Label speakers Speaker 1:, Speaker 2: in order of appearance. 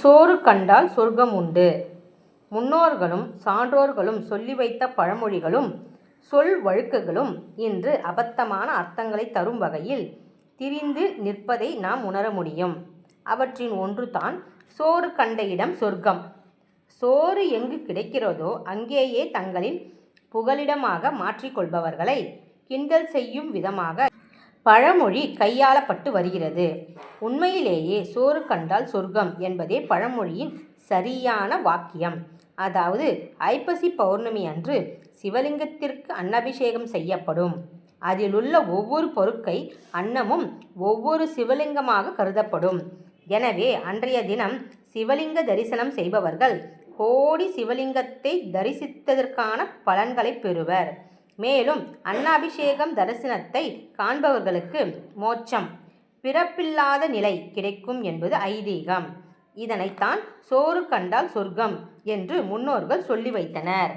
Speaker 1: சோறு கண்டால் சொர்க்கம் உண்டு. முன்னோர்களும் சான்றோர்களும் சொல்லி வைத்த பழமொழிகளும் சொல் வழுக்குகளும் இன்று அபத்தமான அர்த்தங்களை தரும் வகையில் திரிந்து நிற்பதை நாம் உணர முடியும். அவற்றின் ஒன்றுதான் சோறு கண்ட இடம் சொர்க்கம். சோறு எங்கு கிடைக்கிறதோ அங்கேயே தங்களின் புகலிடமாக மாற்றிக்கொள்பவர்களை கிண்டல் செய்யும் விதமாக பழமொழி கையாளப்பட்டு வருகிறது. உண்மையிலேயே சோறு கண்டால் சொர்க்கம் என்பதே பழமொழியின் சரியான வாக்கியம். அதாவது ஐப்பசி பௌர்ணமி அன்று சிவலிங்கத்திற்கு அன்னபிஷேகம் செய்யப்படும். அதிலுள்ள ஒவ்வொரு பொருட்கை அன்னமும் ஒவ்வொரு சிவலிங்கமாக கருதப்படும். எனவே அன்றைய தினம் சிவலிங்க தரிசனம் செய்பவர்கள் கோடி சிவலிங்கத்தை தரிசித்ததற்கான பலன்களை பெறுவர். மேலும் அன்னாபிஷேகம் தரிசனத்தை காண்பவர்களுக்கு மோட்சம். பிறப்பில்லாத நிலை கிடைக்கும் என்பது ஐதீகம். இதனைத்தான் சோறு கண்டால் சொர்க்கம் என்று முன்னோர்கள் சொல்லி வைத்தனர்.